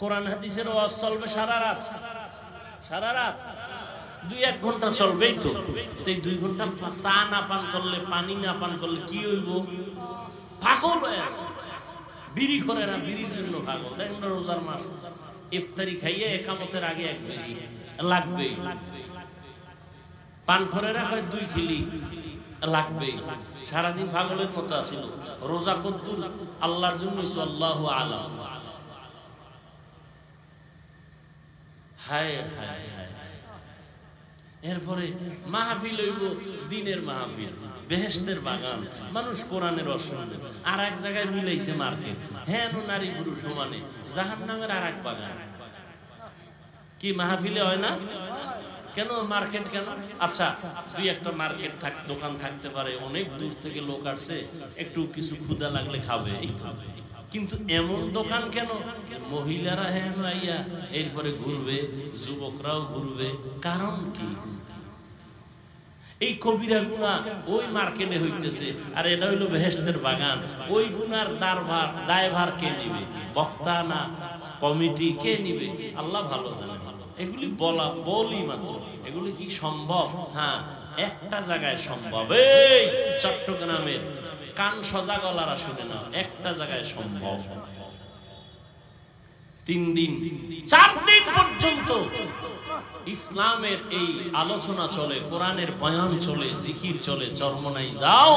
কোরআন হাদিসের ওয়াজ চলবে সারা রাত। সারা রাত? দুই এক ঘণ্টা চলবেই তো। এই দুই ঘণ্টা চা না পান করলে, পানি না পান করলে কি হইব? পাগল বিড়ি করে না, বিড়ির জন্য পাগল। দেখেন রোজার মাস। ইফতারি খাইয়ে একামতের আগে এক বিড়ি। লাগবেই। পান খরেরা কয় দুই খিলি। লাগবেই। সারাদিন পাগলের মতো আছিল রোজা কদ্দুর আল্লাহর জন্য আল্লাহ আলাম। এরপরে মাহফিল হইব দিনের মাহফিল বেহেস্তের বাগান, মানুষ কোরআনের অসুন্দর আর এক জায়গায় মিলাইছে মার্কেট। হ্যাঁ নারী পুরুষ সমানে জাহান নামের আর এক বাগান। কি মাহফিলে হয় না? কেন মার্কেট কেন? আচ্ছা দুই একটা মার্কেট থাক, দোকান থাকতে পারে, অনেক দূর থেকে লোক আসছে একটু কিছু ক্ষুদা লাগলে খাবে, এই তো। কিন্তু এমন দোকান কেন? মহিলারা হ্যাঁ আইয়া এরপরে ঘুরবে, যুবকরাও ঘুরবে। কারণ কি? এই কবিরা গুণা ওই মার্কেটে হইতেছে। আর এটা হইল বেহেস্তের বাগান। ওই গুনার দারভার দায়ভার কে নিবে? বক্তা না কমিটি কে নিবে? আল্লাহ ভালো জানে। এগুলি বলা, বলি মাত্র। এগুলি কি সম্ভব? হ্যাঁ একটা জায়গায় সম্ভব। এই, চট্টগ্রামের কান সজা গলারা শুনে না একটা জায়গায় সম্ভব। তিন দিন, চার দিন পর্যন্ত ইসলামের এই আলোচনা চলে, কোরআনের বয়ান চলে, জিকির চলে চরমনাই যাও,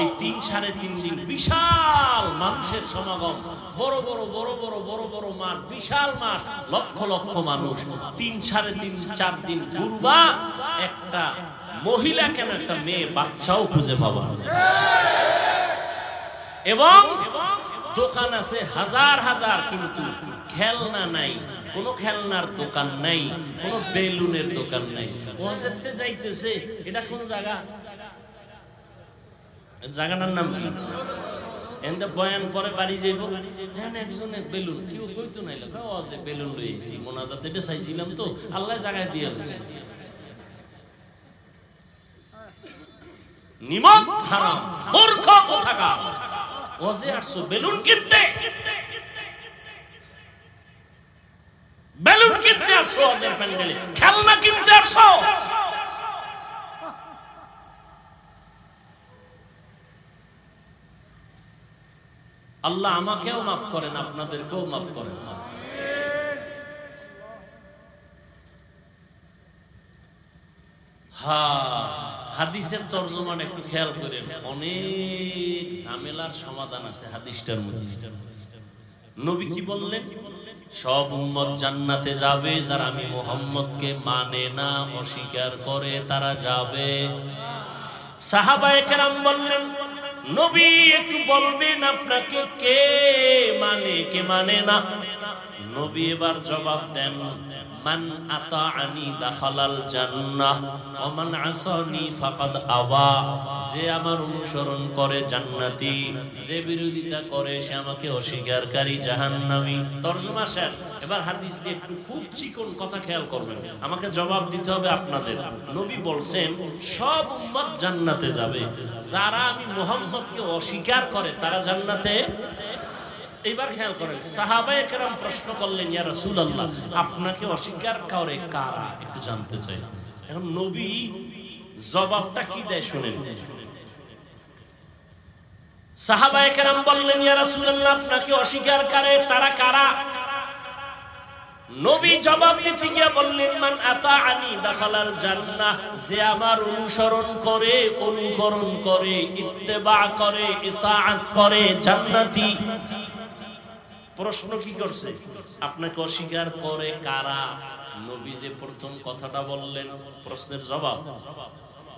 এই তিন সাড়ে তিন দিন বিশাল মানুষের সমাগম, বড় বড় বড় বড় বড় বড় মাঠ, বিশাল মাঠ, লক্ষ লক্ষ মানুষ, তিন সাড়ে তিন, চার দিন ঘুরবা, একটা মহিলা কেন একটা মেয়ে বাচ্চাও খুঁজে পাবা এবং দোকান আছে হাজার হাজার, কিন্তু খেলনা নাই, কোন খেলনার দোকান নাই, কোনো বেলুনের দোকান নাই। ওয়াজেতে যাইতেছে, এটা কোন জায়গা? জায়গাটার নাম কি? বয়ান পরে বাড়ি যাইব। হ্যাঁ একজনে বেলুন, কেউ কইতো নাই লোক ওয়াজে বেলুন আইছি মোনাজাত চাইছিলাম তো, আল্লাহ জায়গায় দিয়ে দিয়েছে নিমক হারাম, মূর্খ, কোথাকার। আসছো বেলুন কিনতে। বেলুন কিনতে আসছো প্যান্ডেলে। খেলনা কিনতে আসছো আল্লাহ আমাকেও মাফ করেন, আপনাদেরকেও মাফ করেন। হ্যাঁ হাদিসের তর্জমান একটু খেয়াল করেন। অনেক ঝামেলার সমাধান আছে হাদিসটার মধ্যে। নবী কি বললেন? সব উম্মত জান্নাতে যাবে, যারা আমি মোহাম্মদকে মানে না, অস্বীকার করে তারা যাবে। সাহাবায়ে বললেন, নবী, একটু বলবেন আপনাকে কে মানে কে মানে না? নবী এবার জবাব দেন, মান আতাআনি দাখালাল জান্নাহ ওয়া মান আসানি ফাকাদ আবা যে আমার অনুসরণ করে জান্নাতি, যে বিরোধিতা করে, সে আমাকে অস্বীকারকারী জাহান্নামী। তরজমা শেষ এবার হাদিস দিয়ে একটু খুব চিকন কথা খেয়াল করবেন। আমাকে জবাব দিতে হবে আপনাদের। নবী বলছেন, সব উম্মত জান্নাতে যাবে। যারা আমি মুহাম্মদকে অস্বীকার করে, তারা জান্নাতে এবার খেয়াল করেন, সাহাবায়ে কেরাম প্রশ্ন করলেন, ইয়া রাসূলুল্লাহ, আপনাকে অস্বীকার করে কারা? একটু জানতে চাই। এখন নবী জবাবটা কি দেয় শুনেন। সাহাবায়ে কেরাম বললেন, ইয়া রাসূলুল্লাহ, আপনাকে অস্বীকার করে তারা কারা? নবী জবাব দিতে গিয়ে বললেন, মান আতাআনি দাখালাল জান্নাহ, যে আমার অনুসরণ করে, অনুকরণ করে, ইত্তেবা করে, ইতাআত করে, জান্নাতি। প্রশ্ন কি করছে? আপনাকে অস্বীকার করে কারা? নবী যে প্রথম কথাটা বললেন, প্রশ্নের জবাব?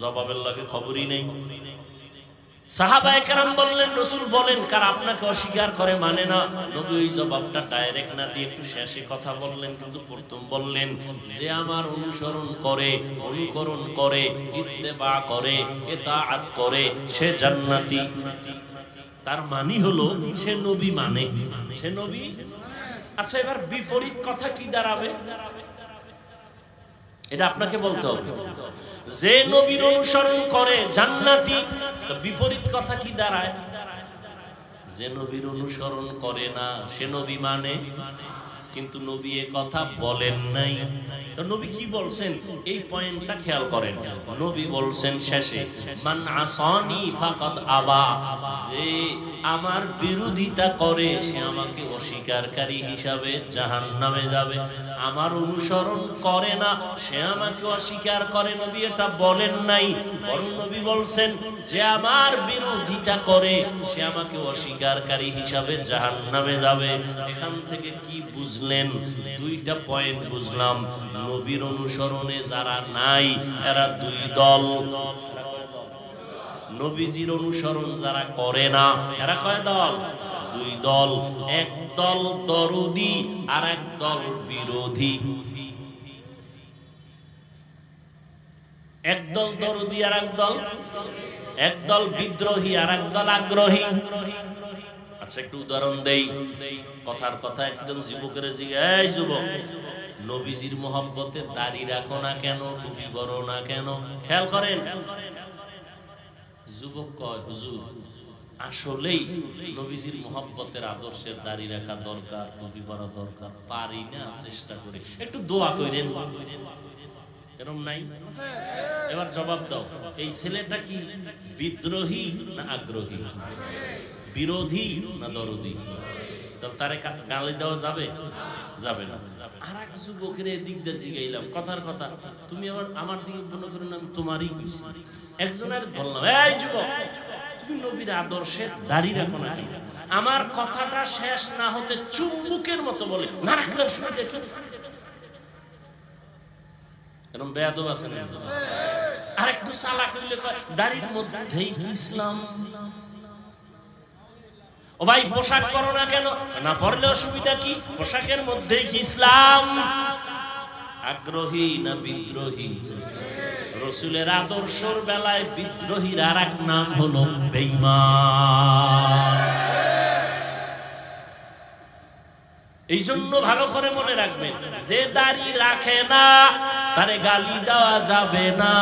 জবাবের লাগে খবরই নেই। সাহাবায়ে কেরাম বললেন, রসুল বলেন, কার আপনাকে অস্বীকার করে মানে না? নবী ওই জবাবটা ডাইরেক্ট না দিয়ে একটু শেষে কথা বললেন, কিন্তু প্রথম বললেন, যে আমার অনুসরণ করে, অনুকরণ করে, ইত্তেবা করে করে, সে জান্নাতি। তার মানি হলো, সে নবী মানে। সে নবী? আচ্ছা এবার বিপরীত কথা কি দাঁড়াবে দাঁড়াবে? এটা আপনাকে বলতে হবে। যে নবীর অনুসরণ করে জান্নাতি বিপরীত কথা কি দাঁড়ায়? যে নবীর অনুসরণ করে না, সে নবী মানে? কিন্তু নবী এ কথা বলেন নাই। তো নবী কি বলছেন? এই পয়েন্টটা খেয়াল করেন। নবী বলছেন শেষে, মান আসানি ফাকাদ আবা। যে আমার বিরোধিতা করে, সে আমাকে অস্বীকারকারী হিসাবে জাহান্নামে যাবে। আমার অনুসরণ করে না, সে আমাকে অস্বীকার করে, নবী এটা বলেন নাই। বরং নবী বলছেন, যে আমার বিরোধিতা করে, সে আমাকে অস্বীকারকারী হিসাবে জাহান্নামে যাবে। এখান থেকে কি বুঝলেন? দুইটা পয়েন্ট বুঝলাম। নবীর অনুসরণে যারা নাই, এরা দুই দল। নবীজির অনুসরণ যারা করে না, এরা কয় দল? দুই দল, এক দল দরদি আর এক দল বিরোধী। একদল দরদি আর এক দল একদল বিদ্রোহী আর এক দল আগ্রহী। আচ্ছা একটু উদাহরণ দেই। কথার কথা একজন যুবকের এই যুবক, নবীজির মোহাম্মতে দাড়ি রাখো না কেন? টুপি করো না কেন? খেয়াল করেন। যুবক কয়, হুজুর আসলেই নবীজির মোহাম্মতের আদর্শের দাড়ি রাখা দরকার, টুপি পরা দরকার, পারি না, চেষ্টা করে। একটু দোয়া নাই? এবার জবাব দাও, এই ছেলেটা কি বিদ্রোহী না আগ্রহী? বিরোধী না দরদি? তারে গালি দেওয়া যাবে? যাবে না। আর এক যুবকের দিয়ে জিগাইলাম, কথার কথা, তুমি আবার আমার দিকে মনে করো না তোমারই একজনের ধরলাম এই যুবক নবীর আদর্শে দাঁড়িয়ে রাখো না আমার কথাটা শেষ না হতে চুম্বুকের মতো বলে না রাখলে কি এরকম আছে না? আর একটু দাড়ির মধ্যেই কি ইসলাম? ও ভাই, পোশাক পরো না কেন? না পরলে অসুবিধা কি? পোশাকের মধ্যেই কি ইসলাম? আগ্রহী না বিদ্রোহী? রসুলের আদর্শর বেলায় বিদ্রোহীর আর এক নাম হলো এই জন্য ভালো করে মনে রাখবেন, যে দাড়ি রাখে না, তারে গালি দেওয়া যাবে না।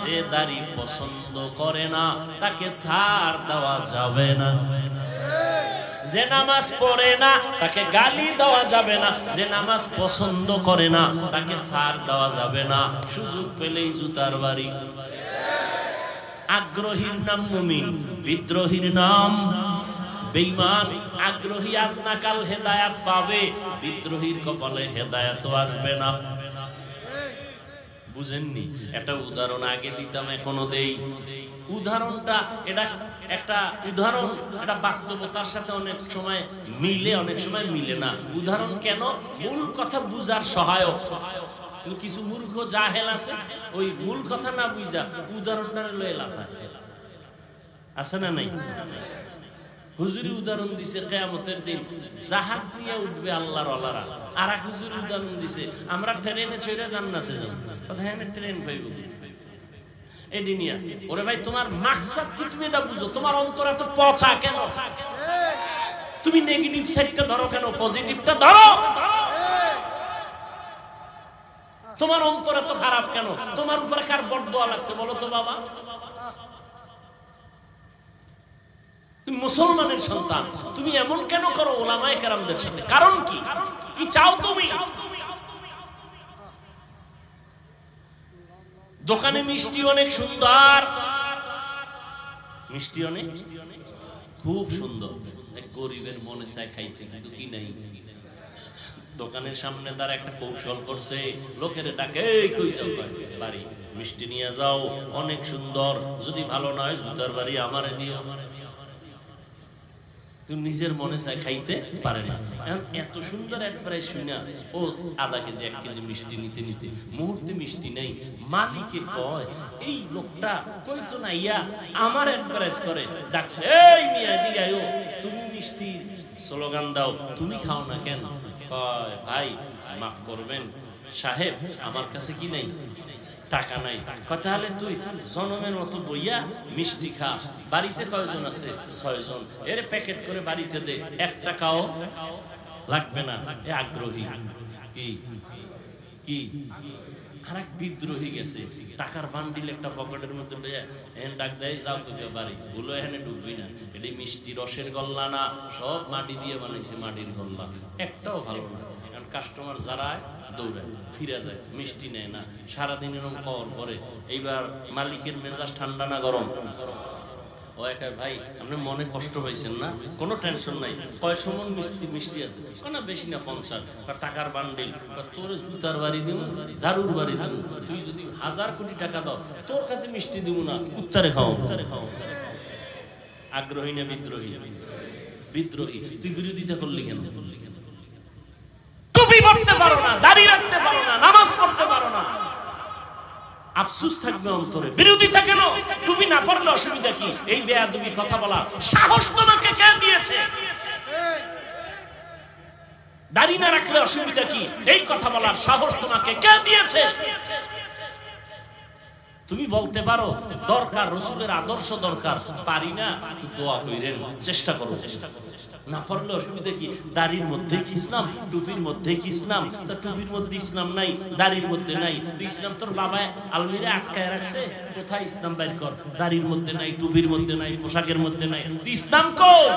যে দাড়ি পছন্দ করে না, তাকে সার দেওয়া যাবে না। যে নামাজ পড়ে না, তাকে গালি দেওয়া যাবে না। যে নামাজ পছন্দ করে না, তাকে সার দেওয়া যাবে না। সুযোগ পেলেই জুতার বাড়ি। আগ্রহীর নাম মুমিন, বিদ্রোহীর নাম বেঈমান। আগ্রহী আজ না কাল হেদায়াত পাবে, বিদ্রোহীর কপালে হেদায়াত আসবে না। বুঝেননি? একটা উদাহরণ আগে দিতাম, এখনও দেই। উদাহরণটা, এটা একটা উদাহরণ এটা বাস্তবতার সাথে অনেক সময় মিলে, অনেক সময় মিলে না। উদাহরণ কেন? মূল কথা বুঝার সহায়ক। কিছু মূর্খ জাহেল আছে, ওই মূল কথা না বুঝা উদাহরণটা লয়ে লাফায় আছে না নাই? হুজুরি উদাহরণ দিছে কেয়ামতের দিন। জাহাজ নিয়ে উঠবে আল্লাহর অলারা আর এক হুজুরি উদাহরণ দিছে, আমরা ট্রেনে চড়ে জান্নাতে যাব। হ্যাঁ ট্রেন পাইব এডি নিয়া ওরে ভাই তোমার মাকসাদ কি তুমি এটা বুঝো? তোমার অন্তর এত পচা কেন? তুমি নেগেটিভ সাইডটা ধরো কেন? পজিটিভটা ধরো! তোমার অন্তর এত খারাপ কেন? তোমার উপরে কার বরদোয়া লাগছে বলো তো বাবা? তুমি মুসলমানের সন্তান। তুমি এমন কেন করো ওলামায়ে কেরামদের সাথে? কারণ কি? কি চাও তুমি? দোকানে মিষ্টি অনেক সুন্দর। মিষ্টি অনেক? খুব সুন্দর। গরিবের মনে চায় খাইতে, কিন্তু কি নাই? দোকানের সামনে তার একটা কৌশল করছে, লোকের ডাকে যাও বাড়ি, মিষ্টি নিয়ে যাও, অনেক সুন্দর। যদি ভালো নয় জুতার বাড়ি আমারে দিও। তুই নিজের মনে চায় খাইতে পারে না। এত সুন্দর অ্যাডভাইস শুনে ও আধা কেজি, এক কেজি মিষ্টি নিতে নিতে মুহূর্তে মিষ্টি নেই। মালিকে কয়, এই লোকটা কই তো না ইয়া, আমার অ্যাডভাইস করে। ডাকছে এই মিয়া তুমি মিষ্টি স্লোগান দাও, তুমি খাও না কেন? কয়, ভাই, মাফ করবেন, সাহেব, আমার কাছে কি নাই? টাকা নাই। কয় তাহলে তুই জনমের মতো বইয়া মিষ্টি খা। বাড়িতে কয়জন আছে? ছয়জন। এর প্যাকেট করে বাড়িতে দে। এক টাকাও লাগবে না। এ আগ্রহী। কি? কি? আর এক বিদ্রোহী গেছে। টাকার বান্ডিল একটা পকেটের মধ্যে লইয়া এখানে ডাক দেয়, যাও কইবে বাড়ি? বলো এখানে ঢুকবি না। এটি মিষ্টি রসের গল্লা না। সব মাটি দিয়ে বানাইছে মাটির গল্লা। একটাও ভালো না। কাস্টমার যারা দৌড়ায়, ফিরে যায়, মিষ্টি নেয় না। সারাদিন এরকম কর করে এইবার মালিকের মেজাজ ঠান্ডা না গরম? ও একা, ভাই, আপনি মনে কষ্ট পাইছেন না? কোনো টেনশন নাই। কয় সমন মিষ্টি মিষ্টি আছে? না, বেশি না, পঞ্চাশ। টাকার বান্ডিল বা তোর জুতার বাড়ি দিব ঝাড়ুর বাড়ি দিব তুই যদি হাজার কোটি টাকা দাও, তোর কাছে মিষ্টি দিব না, উত্তরে খাও উত্তরে খাও আগ্রহী না বিদ্রোহী? বিদ্রোহী। তুই বিরোধিতা করলি কেন? টুপি পড়তে পারো না দাড়ি রাখতে পারো না, নামাজ পড়তে পারো না। আফসুস থাকবে অন্তরে। বিরোধিতা কেন তুমি না পারলে অসুবিধা কি? এই বেয়াদবি কথা বলা। সাহস তোমাকে কে দিয়েছে? দাড়ি না রাখলে অসুবিধা কি? এই কথা বলার সাহস তোমাকে কে দিয়েছে? তুমি বলতে পারো, দরকার, রসুলের আদর্শ দরকার। পারি না দোয়া কইরেন চেষ্টা করো চেষ্টা করো। না পারলে অসুবিধা কি? দাড়ির মধ্যে কি ইসলাম? টুপির মধ্যে কি ইসলাম? তা টুপির মধ্যে ইসলাম নাই, দাড়ির মধ্যে নাই। তো ইসলাম তোর বাবা আলমিরা আটকায় রাখছে? কোথায় ইসলাম বাইর কর? দাড়ির মধ্যে নাই, টুপির মধ্যে নাই, পোশাকের মধ্যে নাই। তো ইসলাম কর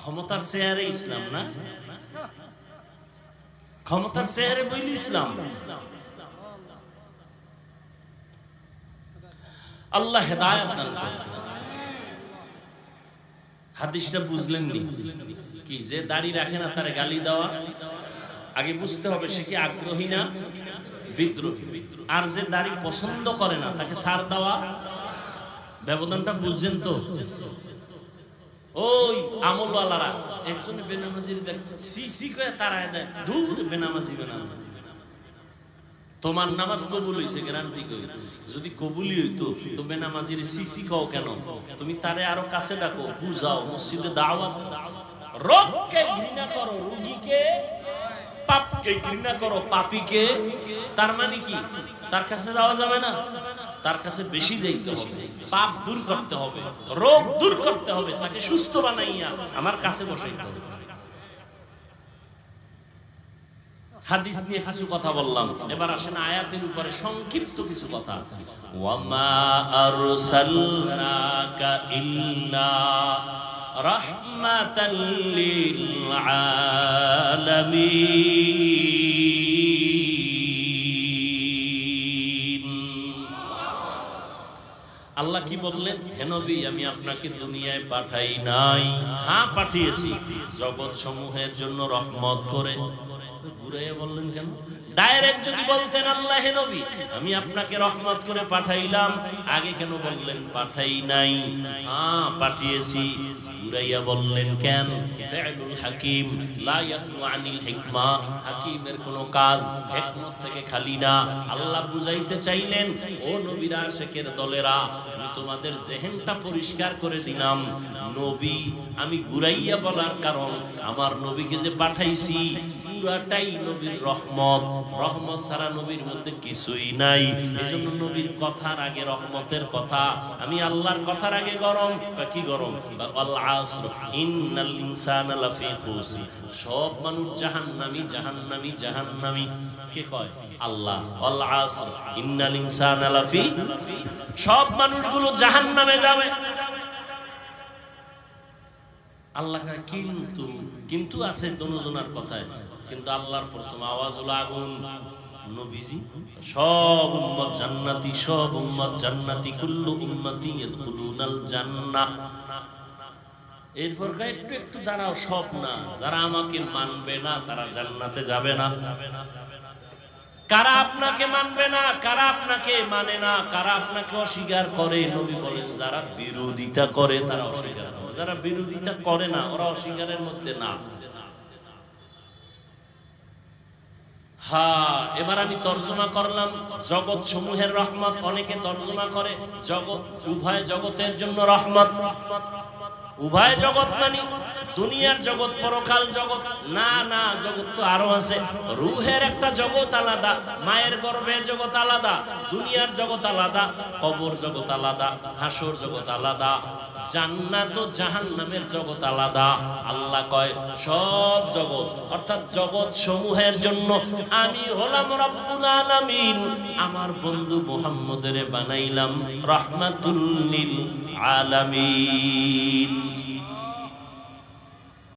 ক্ষমতার চেয়ারে ইসলাম না? ক্ষমতার চেয়ারে বইলি ইসলাম। আল্লাহ হেদায়াত দান করুন। হাদিসটা বুঝলেন নি কি যে দাড়ি রাখে না, তার গালি দেওয়া? আগে বুঝতে হবে সে কি আগ্রহী না বিদ্রোহী। আর যে দাড়ি পছন্দ করে না, তাকে সার দেওয়া? ব্যবধানটা বুঝছেন তো? ওই আমলওয়ালারা, একজনে বেনামাজির দেখ সি সি করে তারায় দেয়, দূর বেনামাজি বেনামাজি। তোমার নামাজ কবুল হইছে গ্যারান্টি কই? যদি কবুলই হইতো তো বেনামাজির সিসি কও কেন? তুমি তারে আরও কাছে ডাকো, বুঝাও, মসজিদে দাওয়াত রোগকে ঘৃণা করো, রোগীকে, পাপকে ঘৃণা করো, পাপীকে। তার মানে কি? তার কাছে যাওয়া যাবে না? তার কাছে বেশি যাইতে হবে। পাপ দূর করতে হবে, রোগ দূর করতে হবে, তাকে সুস্থ বানাইয়া আমার কাছে বসাইতে হবে। হাদিস নিয়ে কিছু কথা বললাম। এবার আসেন আয়াতের উপরে সংক্ষিপ্ত কিছু কথা। ওয়ামা আরসালনাকা ইল্লা আল্লাহ কি বললেন? হেনবি আমি আপনাকে দুনিয়ায় পাঠাই নাই। হ্যাঁ পাঠিয়েছি। জগৎ সমূহের জন্য রহমত করে। ঘুরাইয়া বললেন কেন? ডাইরেক্ট যদি বলতেন, আল্লাহ নবী, আমি আপনাকে রহমত করে পাঠাইলাম। আগে কেন বললেন, পাঠাই নাই। হ্যাঁ পাঠিয়েছি। ঘুরাইয়া বললেন, কেন? ফিআলুল হাকিম, লা ইয়াখলু আনিল হিকমা। হাকিমের কোনো কাজ হিকমত থেকে খালি না। আল্লাহ বুঝাইতে চাইলেন, ও নবীরা শেখের দলেরা, আমি তোমাদের জেহেনটা পরিষ্কার করে দিলাম। নবী, আমি ঘুরাইয়া বলার কারণ, আমার নবীকে যে পাঠাইছি, পুরাটাই নবীর রহমত। রহমত সারা নবীর মধ্যে কিছুই নাই। এজন্য নবীর কথার আগে রহমতের কথা। আমি আল্লাহর কথার আগে গরম। বা কি গরম? বা আসর। ইন্নাল ইনসানা লাফি খুসর। সব মানুষ জাহান্নামী জাহান্নামী জাহান্নামী। কে কয়? আল্লাহ। আল আসর। ইন্নাল ইনসানা লাফি। সব মানুষগুলো জাহান্নামে যাবে। আল্লাহ কিন্তু কিন্তু আছে দনুজনার কথায়। কিন্তু আল্লাহর প্রথম আওয়াজ হলো আগুন। সব উম্মত জান্নাতি, সব উম্মত জান্নাতি, কুল্লু উম্মতি ইয়াদখুলুনাল জান্নাহ। এরপর একটু একটু দাঁড়াও, সব না, যারা আমাকে মানবে না, তারা জান্নাতে যাবে না। কারা আপনাকে মানবে না, কারা আপনাকে মানে না, কারা আপনাকে অস্বীকার করে? নবী বলেন, যারা বিরোধিতা করে, তারা অস্বীকার করে। যারা বিরোধিতা করে না, ওরা অস্বীকারের মধ্যে না। হ্যাঁ এবার আমি তর্জমা করলাম। জগৎ সমূহের রহমত, অনেকে তর্জমা করে। জগৎ, উভয় জগতের জন্য রহমত। উভয় জগৎ মানি, দুনিয়ার জগৎ, পরকাল জগৎ। না না, জগৎ তো আরও আছে। রুহের একটা জগৎ আলাদা, মায়ের গর্ভের জগৎ আলাদা, দুনিয়ার জগৎ আলাদা, কবর জগৎ আলাদা, হাসর জগৎ আলাদা। জান্নাত ও জাহান্নামের জগৎ আলাদা। আল্লাহ কয়, সব জগৎ, অর্থাৎ জগৎ সমূহের জন্য আমি হলাম রব্বুল আলামিন। আমার বন্ধু মুহাম্মদের বানাইলাম রাহমাতুল লিল আলামিন।